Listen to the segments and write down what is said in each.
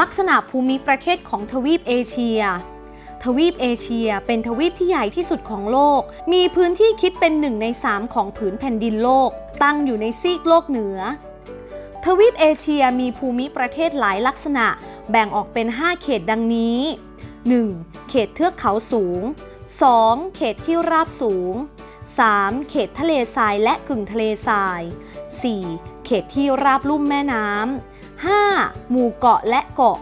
ลักษณะภูมิประเทศของทวีปเอเชีย ทวีปเอเชียเป็นทวีปที่ใหญ่ที่สุดของโลก มีพื้นที่คิดเป็นหนึ่งในสามของผืนแผ่นดินโลก ตั้งอยู่ในซีกโลกเหนือ ทวีปเอเชียมีภูมิประเทศหลายลักษณะ แบ่งออกเป็น 5 เขตดังนี้ 1. เขตเทือกเขาสูง 2. เขตที่ราบสูง 3. เขตทะเลทรายและกึ่งทะเลทราย 4. เขตที่ราบลุ่มแม่น้ำ 5. หมู่เกาะและเกาะ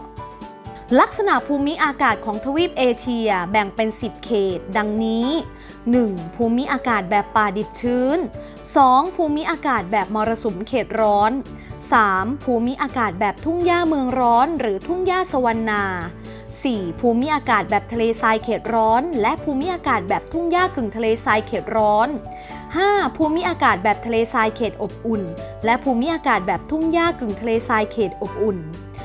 ลักษณะภูมิอากาศของทวีปเอเชียแบ่งเป็น 10 เขต ดังนี้ 1. ภูมิอากาศแบบป่าดิบชื้น 2. ภูมิอากาศแบบมรสุมเขตร้อน 3. ภูมิอากาศแบบทุ่งหญ้าเมืองร้อน หรือทุ่งหญ้าสวรรณา 4. ภูมิอากาศแบบทะเลทรายเขตร้อน และภูมิอากาศแบบทุ่งหญ้ากึ่งทะเลทรายเขตร้อน 5. ภูมิอากาศแบบทะเลทรายเขตอบอุ่น และภูมิอากาศแบบทุ่งหญ้ากึ่งทะเลทรายเขตอบอุ่น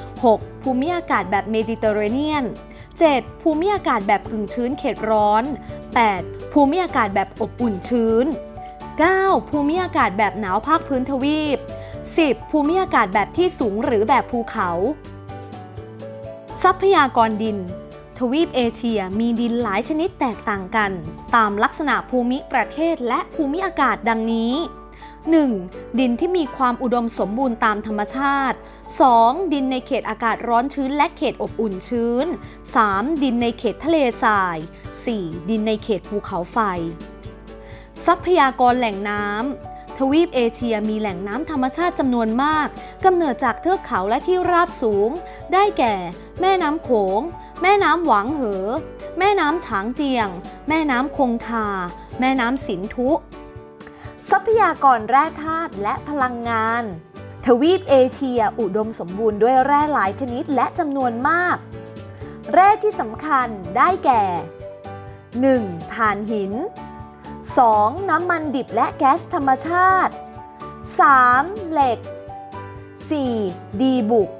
6. ภูมิอากาศแบบเมดิเตอร์เรเนียน 7. ภูมิอากาศแบบกึ่งชื้นเขตร้อน 8. ภูมิอากาศแบบอบอุ่นชื้น 9. ภูมิอากาศแบบหนาวภาคพื้นทวีป 10. ภูมิอากาศแบบที่สูงหรือแบบภูเขา ทรัพยากรดิน ทวีปเอเชียมีดินหลายชนิดแตกต่างกัน ตามลักษณะภูมิประเทศและภูมิอากาศดังนี้ 1. ดินที่มีความอุดมสมบูรณ์ตามธรรมชาติ 2. ดินในเขตอากาศร้อนชื้นและเขตอบอุ่นชื้น 3. ดินในเขตทะเลทราย 4. ดินในเขตภูเขาไฟ ทรัพยากรแหล่งน้ำ ทวีปเอเชียมีแหล่งน้ำธรรมชาติจำนวนมากกำเนิดจากเทือกเขาและที่ราบสูง ได้แก่ แม่น้ำโขง แม่น้ำหวางเหอ แม่น้ำฉางเจียง แม่น้ำคงคา แม่น้ำสินธุ ทรัพยากรแร่ธาตุและพลังงาน ทวีปเอเชียอุดมสมบูรณ์ด้วยแร่หลายชนิดและจำนวนมาก แร่ที่สำคัญได้แก่ 1. ถ่านหิน 2. น้ำมันดิบและแก๊สธรรมชาติ 3. เหล็ก 4. ดีบุก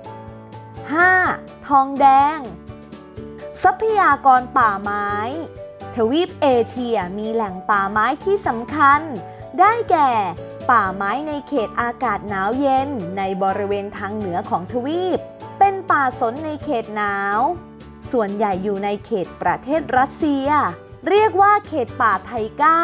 5. ทองแดง ทรัพยากรป่าไม้ ทวีปเอเชียมีแหล่งป่าไม้ที่สำคัญ ได้แก่ ป่าไม้ในเขตอากาศหนาวเย็นในบริเวณทางเหนือของทวีป เป็นป่าสนในเขตหนาว ส่วนใหญ่อยู่ในเขตประเทศรัสเซีย เรียกว่าเขตป่าไทก้า